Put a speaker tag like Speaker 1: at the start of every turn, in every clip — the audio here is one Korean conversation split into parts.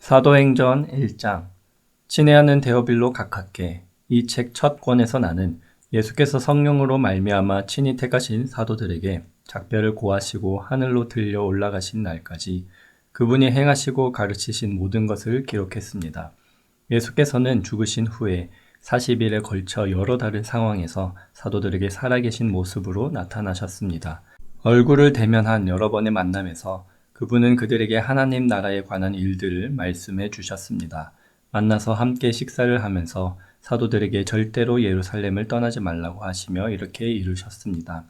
Speaker 1: 사도행전 1장 친애하는 데어빌로 각하께 이 책 첫 권에서 나는 예수께서 성령으로 말미암아 친히 택하신 사도들에게 작별을 고하시고 하늘로 들려 올라가신 날까지 그분이 행하시고 가르치신 모든 것을 기록했습니다. 예수께서는 죽으신 후에 40일에 걸쳐 여러 다른 상황에서 사도들에게 살아계신 모습으로 나타나셨습니다. 얼굴을 대면한 여러 번의 만남에서 그분은 그들에게 하나님 나라에 관한 일들을 말씀해 주셨습니다. 만나서 함께 식사를 하면서 사도들에게 절대로 예루살렘을 떠나지 말라고 하시며 이렇게 이르셨습니다.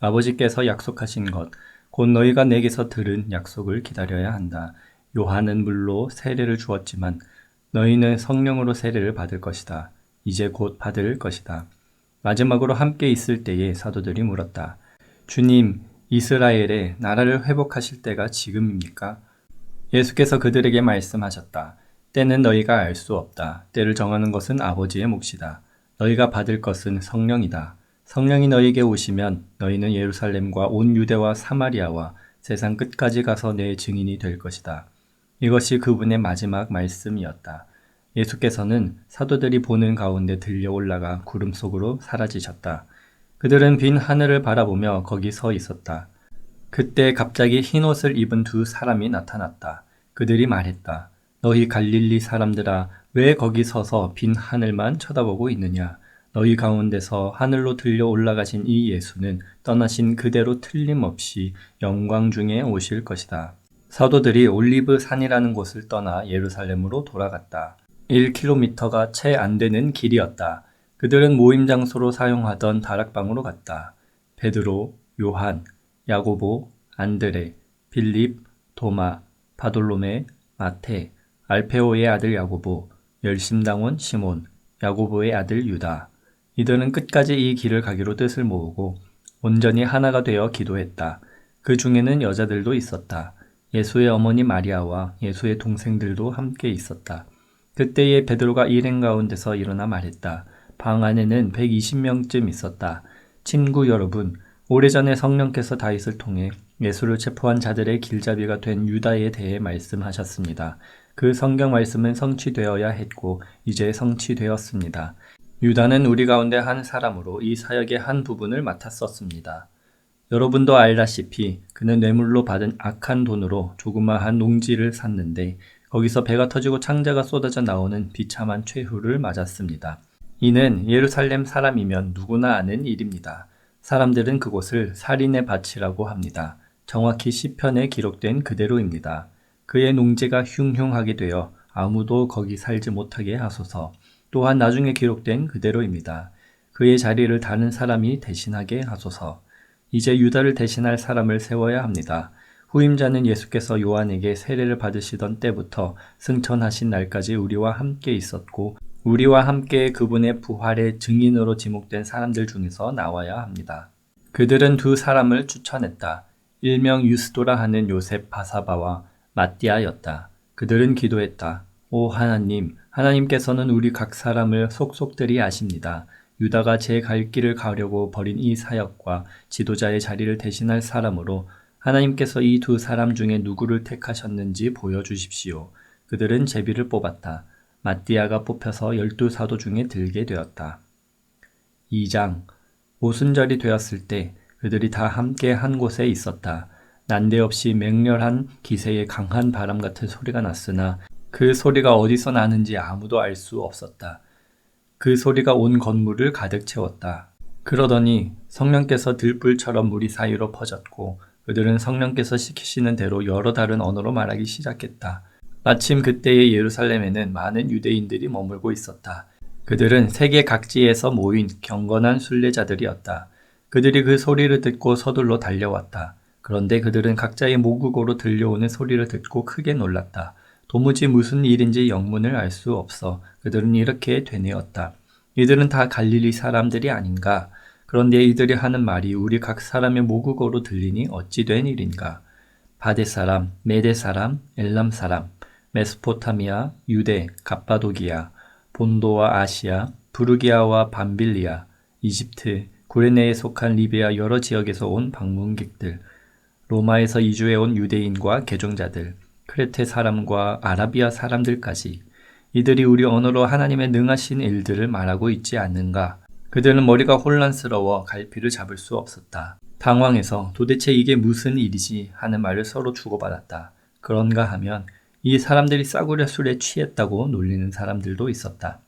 Speaker 1: 아버지께서 약속하신 것, 곧 너희가 내게서 들은 약속을 기다려야 한다. 요한은 물로 세례를 주었지만 너희는 성령으로 세례를 받을 것이다. 이제 곧 받을 것이다. 마지막으로 함께 있을 때에 사도들이 물었다. 주님, 이스라엘의 나라를 회복하실 때가 지금입니까? 예수께서 그들에게 말씀하셨다. 때는 너희가 알 수 없다. 때를 정하는 것은 아버지의 몫이다. 너희가 받을 것은 성령이다. 성령이 너희에게 오시면 너희는 예루살렘과 온 유대와 사마리아와 세상 끝까지 가서 내 증인이 될 것이다. 이것이 그분의 마지막 말씀이었다. 예수께서는 사도들이 보는 가운데 들려 올라가 구름 속으로 사라지셨다. 그들은 빈 하늘을 바라보며 거기 서 있었다. 그때 갑자기 흰 옷을 입은 두 사람이 나타났다. 그들이 말했다. 너희 갈릴리 사람들아, 왜 거기 서서 빈 하늘만 쳐다보고 있느냐? 너희 가운데서 하늘로 들려 올라가신 이 예수는 떠나신 그대로 틀림없이 영광 중에 오실 것이다. 사도들이 올리브 산이라는 곳을 떠나 예루살렘으로 돌아갔다. 1km가 채 안 되는 길이었다. 그들은 모임 장소로 사용하던 다락방으로 갔다. 베드로, 요한, 야고보, 안드레, 빌립, 도마, 바돌로메, 마테, 알페오의 아들 야고보, 열심당원 시몬, 야고보의 아들 유다. 이들은 끝까지 이 길을 가기로 뜻을 모으고 온전히 하나가 되어 기도했다. 그 중에는 여자들도 있었다. 예수의 어머니 마리아와 예수의 동생들도 함께 있었다. 그때에 베드로가 일행 가운데서 일어나 말했다. 방 안에는 120명쯤 있었다. 친구 여러분, 오래전에 성령께서 다윗을 통해 예수를 체포한 자들의 길잡이가 된 유다에 대해 말씀하셨습니다. 그 성경 말씀은 성취되어야 했고 이제 성취되었습니다. 유다는 우리 가운데 한 사람으로 이 사역의 한 부분을 맡았었습니다. 여러분도 알다시피 그는 뇌물로 받은 악한 돈으로 조그마한 농지를 샀는데 거기서 배가 터지고 창자가 쏟아져 나오는 비참한 최후를 맞았습니다. 이는 예루살렘 사람이면 누구나 아는 일입니다. 사람들은 그곳을 살인의 밭이라고 합니다. 정확히 시편에 기록된 그대로입니다. 그의 농지가 흉흉하게 되어 아무도 거기 살지 못하게 하소서. 또한 나중에 기록된 그대로입니다. 그의 자리를 다른 사람이 대신하게 하소서. 이제 유다를 대신할 사람을 세워야 합니다. 후임자는 예수께서 요한에게 세례를 받으시던 때부터 승천하신 날까지 우리와 함께 있었고 우리와 함께 그분의 부활의 증인으로 지목된 사람들 중에서 나와야 합니다. 그들은 두 사람을 추천했다. 일명 유스도라 하는 요셉 바사바와 마띠아였다. 그들은 기도했다. 오 하나님, 하나님께서는 우리 각 사람을 속속들이 아십니다. 유다가 제 갈 길을 가려고 버린 이 사역과 지도자의 자리를 대신할 사람으로 하나님께서 이 두 사람 중에 누구를 택하셨는지 보여주십시오. 그들은 제비를 뽑았다. 마띠아가 뽑혀서 열두 사도 중에 들게 되었다. 2장 오순절이 되었을 때 그들이 다 함께 한 곳에 있었다. 난데없이 맹렬한 기세의 강한 바람 같은 소리가 났으나 그 소리가 어디서 나는지 아무도 알 수 없었다. 그 소리가 온 건물을 가득 채웠다. 그러더니 성령께서 들불처럼 무리 사이로 퍼졌고 그들은 성령께서 시키시는 대로 여러 다른 언어로 말하기 시작했다. 마침 그때의 예루살렘에는 많은 유대인들이 머물고 있었다. 그들은 세계 각지에서 모인 경건한 순례자들이었다. 그들이 그 소리를 듣고 서둘러 달려왔다. 그런데 그들은 각자의 모국어로 들려오는 소리를 듣고 크게 놀랐다. 도무지 무슨 일인지 영문을 알 수 없어 그들은 이렇게 되뇌었다. 이들은 다 갈릴리 사람들이 아닌가? 그런데 이들이 하는 말이 우리 각 사람의 모국어로 들리니 어찌 된 일인가? 바데 사람, 메데 사람, 엘람 사람, 메소포타미아, 유대, 갑바도기아, 본도와 아시아, 부르기아와 밤빌리아, 이집트, 구레네에 속한 리비아 여러 지역에서 온 방문객들, 로마에서 이주해 온 유대인과 개종자들, 크레테 사람과 아라비아 사람들까지 이들이 우리 언어로 하나님의 능하신 일들을 말하고 있지 않는가? 그들은 머리가 혼란스러워 갈피를 잡을 수 없었다. 당황해서 도대체 이게 무슨 일이지 하는 말을 서로 주고받았다. 그런가 하면 이 사람들이 싸구려 술에 취했다고 놀리는 사람들도 있었다.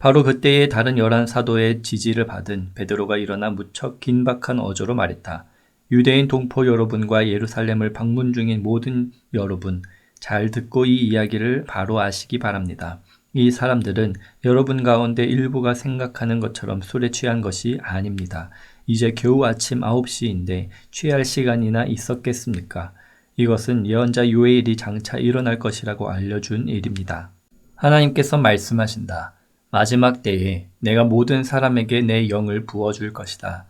Speaker 1: 바로 그때에 다른 열한 사도의 지지를 받은 베드로가 일어나 무척 긴박한 어조로 말했다. 유대인 동포 여러분과 예루살렘을 방문 중인 모든 여러분, 잘 듣고 이 이야기를 바로 아시기 바랍니다. 이 사람들은 여러분 가운데 일부가 생각하는 것처럼 술에 취한 것이 아닙니다. 이제 겨우 아침 9시인데 취할 시간이나 있었겠습니까? 이것은 예언자 요엘이 장차 일어날 것이라고 알려준 일입니다. 하나님께서 말씀하신다. 마지막 때에 내가 모든 사람에게 내 영을 부어줄 것이다.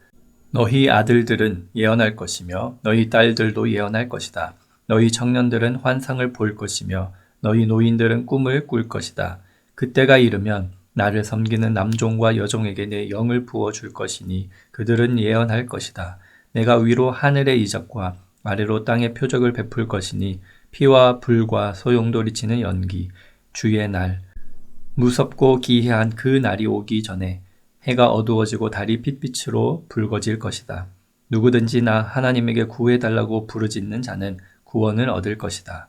Speaker 1: 너희 아들들은 예언할 것이며 너희 딸들도 예언할 것이다. 너희 청년들은 환상을 볼 것이며 너희 노인들은 꿈을 꿀 것이다. 그때가 이르면 나를 섬기는 남종과 여종에게 내 영을 부어 줄 것이니 그들은 예언할 것이다. 내가 위로 하늘의 이적과 아래로 땅의 표적을 베풀 것이니 피와 불과 소용돌이치는 연기 주의 날 무섭고 기이한 그 날이 오기 전에 해가 어두워지고 달이 핏빛으로 붉어질 것이다. 누구든지 나 하나님에게 구해달라고 부르짖는 자는 구원을 얻을 것이다.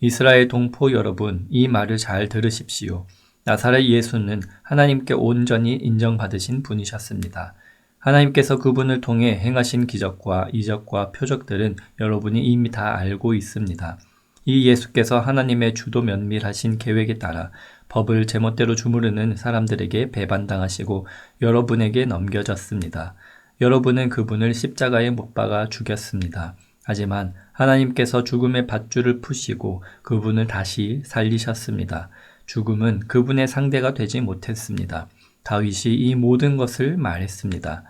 Speaker 1: 이스라엘 동포 여러분, 이 말을 잘 들으십시오. 나사렛 예수는 하나님께 온전히 인정받으신 분이셨습니다. 하나님께서 그분을 통해 행하신 기적과 이적과 표적들은 여러분이 이미 다 알고 있습니다. 이 예수께서 하나님의 주도 면밀하신 계획에 따라 법을 제멋대로 주무르는 사람들에게 배반당하시고 여러분에게 넘겨졌습니다. 여러분은 그분을 십자가에 못 박아 죽였습니다. 하지만 하나님께서 죽음의 밧줄을 푸시고 그분을 다시 살리셨습니다. 죽음은 그분의 상대가 되지 못했습니다. 다윗이 이 모든 것을 말했습니다.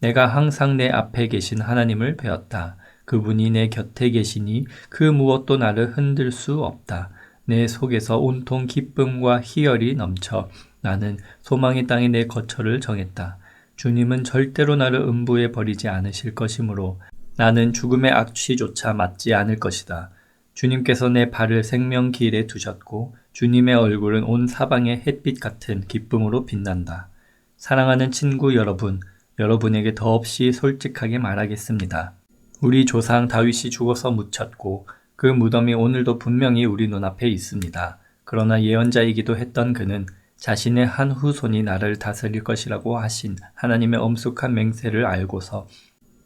Speaker 1: 내가 항상 내 앞에 계신 하나님을 배웠다. 그분이 내 곁에 계시니 그 무엇도 나를 흔들 수 없다. 내 속에서 온통 기쁨과 희열이 넘쳐 나는 소망의 땅에 내 거처를 정했다. 주님은 절대로 나를 음부에 버리지 않으실 것이므로 나는 죽음의 악취조차 맞지 않을 것이다. 주님께서 내 발을 생명 길에 두셨고 주님의 얼굴은 온 사방의 햇빛 같은 기쁨으로 빛난다. 사랑하는 친구 여러분, 여러분에게 더없이 솔직하게 말하겠습니다. 우리 조상 다윗이 죽어서 묻혔고 그 무덤이 오늘도 분명히 우리 눈앞에 있습니다. 그러나 예언자이기도 했던 그는 자신의 한 후손이 나를 다스릴 것이라고 하신 하나님의 엄숙한 맹세를 알고서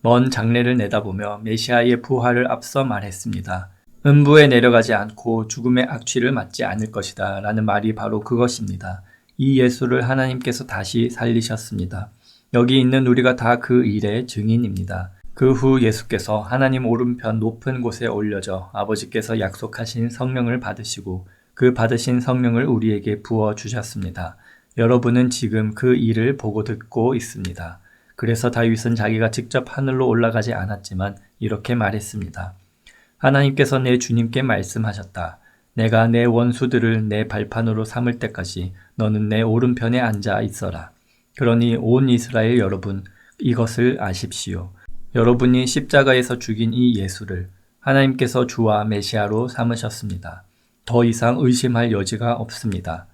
Speaker 1: 먼 장래를 내다보며 메시아의 부활을 앞서 말했습니다. 음부에 내려가지 않고 죽음의 악취를 맞지 않을 것이다 라는 말이 바로 그것입니다. 이 예수를 하나님께서 다시 살리셨습니다. 여기 있는 우리가 다 그 일의 증인입니다. 그 후 예수께서 하나님 오른편 높은 곳에 올려져 아버지께서 약속하신 성령을 받으시고 그 받으신 성령을 우리에게 부어 주셨습니다. 여러분은 지금 그 일을 보고 듣고 있습니다. 그래서 다윗은 자기가 직접 하늘로 올라가지 않았지만 이렇게 말했습니다. 하나님께서 내 주님께 말씀하셨다. 내가 내 원수들을 내 발판으로 삼을 때까지 너는 내 오른편에 앉아 있어라. 그러니 온 이스라엘 여러분, 이것을 아십시오. 여러분이 십자가에서 죽인 이 예수를 하나님께서 주와 메시아로 삼으셨습니다. 더 이상 의심할 여지가 없습니다.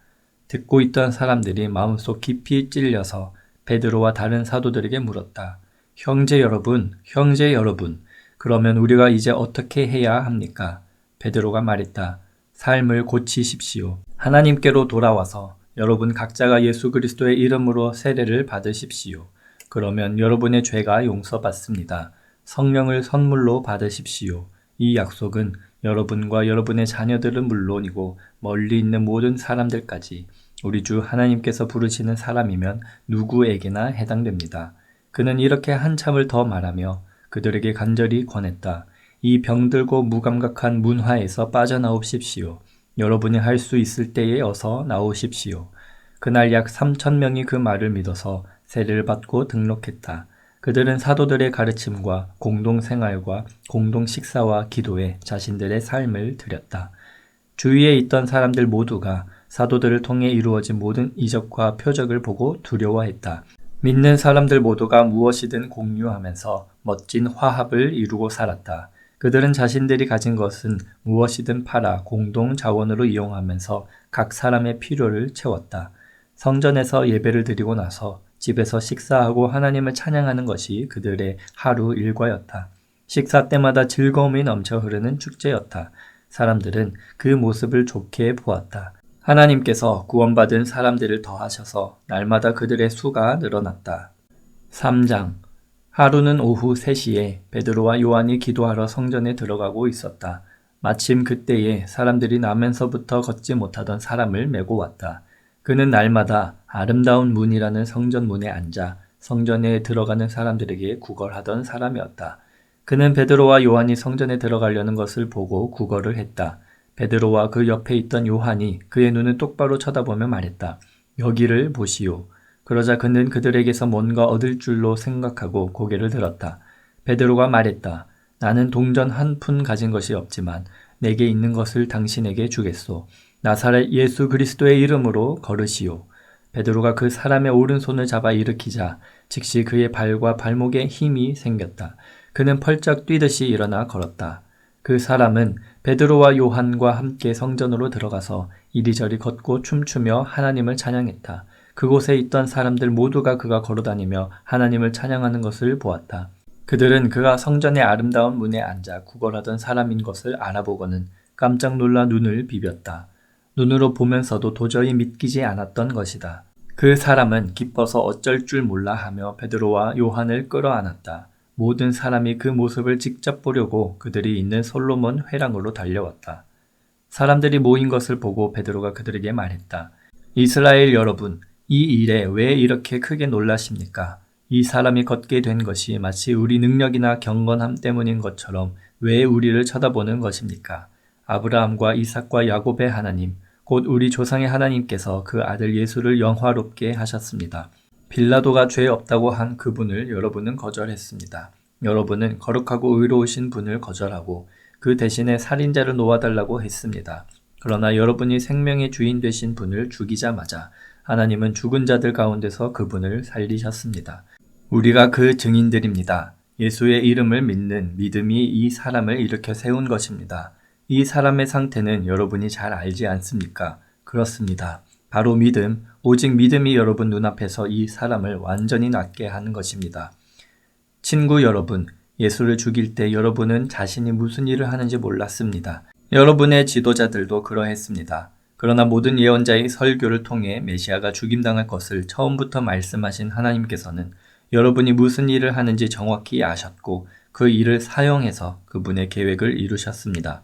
Speaker 1: 듣고 있던 사람들이 마음속 깊이 찔려서 베드로와 다른 사도들에게 물었다. 형제 여러분, 형제 여러분, 그러면 우리가 이제 어떻게 해야 합니까? 베드로가 말했다. 삶을 고치십시오. 하나님께로 돌아와서 여러분 각자가 예수 그리스도의 이름으로 세례를 받으십시오. 그러면 여러분의 죄가 용서받습니다. 성령을 선물로 받으십시오. 이 약속은 여러분과 여러분의 자녀들은 물론이고 멀리 있는 모든 사람들까지 우리 주 하나님께서 부르시는 사람이면 누구에게나 해당됩니다. 그는 이렇게 한참을 더 말하며 그들에게 간절히 권했다. 이 병들고 무감각한 문화에서 빠져나오십시오. 여러분이 할 수 있을 때에 어서 나오십시오. 그날 약 3천 명이 그 말을 믿어서 세례를 받고 등록했다. 그들은 사도들의 가르침과 공동 생활과 공동 식사와 기도에 자신들의 삶을 드렸다. 주위에 있던 사람들 모두가 사도들을 통해 이루어진 모든 이적과 표적을 보고 두려워했다. 믿는 사람들 모두가 무엇이든 공유하면서 멋진 화합을 이루고 살았다. 그들은 자신들이 가진 것은 무엇이든 팔아 공동 자원으로 이용하면서 각 사람의 필요를 채웠다. 성전에서 예배를 드리고 나서 집에서 식사하고 하나님을 찬양하는 것이 그들의 하루 일과였다. 식사 때마다 즐거움이 넘쳐 흐르는 축제였다. 사람들은 그 모습을 좋게 보았다. 하나님께서 구원받은 사람들을 더하셔서 날마다 그들의 수가 늘어났다. 3장 하루는 오후 3시에 베드로와 요한이 기도하러 성전에 들어가고 있었다. 마침 그때에 사람들이 나면서부터 걷지 못하던 사람을 메고 왔다. 그는 날마다 아름다운 문이라는 성전 문에 앉아 성전에 들어가는 사람들에게 구걸하던 사람이었다. 그는 베드로와 요한이 성전에 들어가려는 것을 보고 구걸을 했다. 베드로와 그 옆에 있던 요한이 그의 눈을 똑바로 쳐다보며 말했다. 여기를 보시오. 그러자 그는 그들에게서 뭔가 얻을 줄로 생각하고 고개를 들었다. 베드로가 말했다. 나는 동전 한 푼 가진 것이 없지만 내게 있는 것을 당신에게 주겠소. 나사렛 예수 그리스도의 이름으로 걸으시오. 베드로가 그 사람의 오른손을 잡아 일으키자 즉시 그의 발과 발목에 힘이 생겼다. 그는 펄쩍 뛰듯이 일어나 걸었다. 그 사람은 베드로와 요한과 함께 성전으로 들어가서 이리저리 걷고 춤추며 하나님을 찬양했다. 그곳에 있던 사람들 모두가 그가 걸어다니며 하나님을 찬양하는 것을 보았다. 그들은 그가 성전의 아름다운 문에 앉아 구걸하던 사람인 것을 알아보고는 깜짝 놀라 눈을 비볐다. 눈으로 보면서도 도저히 믿기지 않았던 것이다. 그 사람은 기뻐서 어쩔 줄 몰라 하며 베드로와 요한을 끌어안았다. 모든 사람이 그 모습을 직접 보려고 그들이 있는 솔로몬 회랑으로 달려왔다. 사람들이 모인 것을 보고 베드로가 그들에게 말했다. 이스라엘 여러분, 이 일에 왜 이렇게 크게 놀라십니까? 이 사람이 걷게 된 것이 마치 우리 능력이나 경건함 때문인 것처럼 왜 우리를 쳐다보는 것입니까? 아브라함과 이삭과 야곱의 하나님, 곧 우리 조상의 하나님께서 그 아들 예수를 영화롭게 하셨습니다. 빌라도가 죄 없다고 한 그분을 여러분은 거절했습니다. 여러분은 거룩하고 의로우신 분을 거절하고 그 대신에 살인자를 놓아달라고 했습니다. 그러나 여러분이 생명의 주인 되신 분을 죽이자마자 하나님은 죽은 자들 가운데서 그분을 살리셨습니다. 우리가 그 증인들입니다. 예수의 이름을 믿는 믿음이 이 사람을 일으켜 세운 것입니다. 이 사람의 상태는 여러분이 잘 알지 않습니까? 그렇습니다. 바로 믿음, 오직 믿음이 여러분 눈앞에서 이 사람을 완전히 낫게 하는 것입니다. 친구 여러분, 예수를 죽일 때 여러분은 자신이 무슨 일을 하는지 몰랐습니다. 여러분의 지도자들도 그러했습니다. 그러나 모든 예언자의 설교를 통해 메시아가 죽임당할 것을 처음부터 말씀하신 하나님께서는 여러분이 무슨 일을 하는지 정확히 아셨고 그 일을 사용해서 그분의 계획을 이루셨습니다.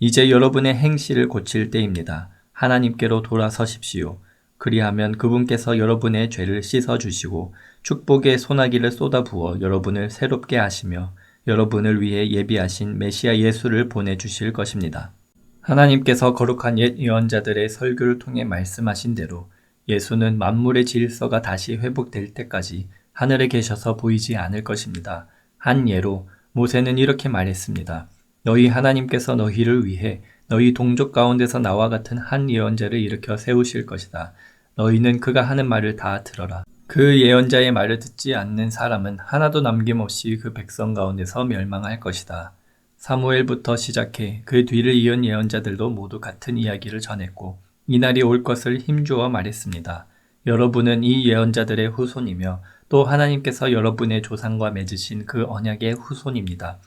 Speaker 1: 이제 여러분의 행실을 고칠 때입니다. 하나님께로 돌아서십시오. 그리하면 그분께서 여러분의 죄를 씻어 주시고 축복의 소나기를 쏟아 부어 여러분을 새롭게 하시며 여러분을 위해 예비하신 메시아 예수를 보내 주실 것입니다. 하나님께서 거룩한 옛 예언자들의 설교를 통해 말씀하신 대로 예수는 만물의 질서가 다시 회복될 때까지 하늘에 계셔서 보이지 않을 것입니다. 한 예로 모세는 이렇게 말했습니다. 너희 하나님께서 너희를 위해 너희 동족 가운데서 나와 같은 한 예언자를 일으켜 세우실 것이다. 너희는 그가 하는 말을 다 들어라. 그 예언자의 말을 듣지 않는 사람은 하나도 남김없이 그 백성 가운데서 멸망할 것이다. 사무엘부터 시작해 그 뒤를 이은 예언자들도 모두 같은 이야기를 전했고 이날이 올 것을 힘주어 말했습니다. 여러분은 이 예언자들의 후손이며 또 하나님께서 여러분의 조상과 맺으신 그 언약의 후손입니다.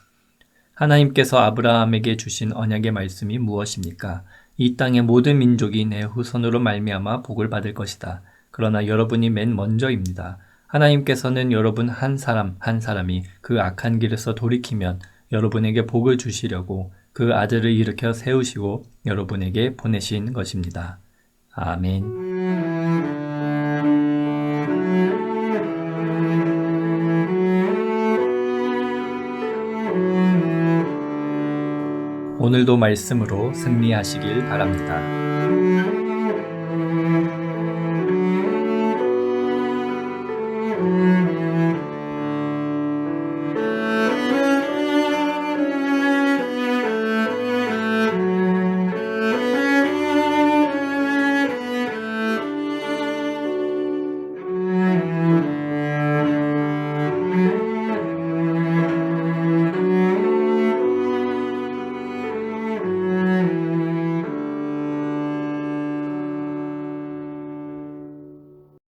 Speaker 1: 하나님께서 아브라함에게 주신 언약의 말씀이 무엇입니까? 이 땅의 모든 민족이 내 후손으로 말미암아 복을 받을 것이다. 그러나 여러분이 맨 먼저입니다. 하나님께서는 여러분 한 사람 한 사람이 그 악한 길에서 돌이키면 여러분에게 복을 주시려고 그 아들을 일으켜 세우시고 여러분에게 보내신 것입니다. 아멘. 오늘도 말씀으로 승리하시길 바랍니다.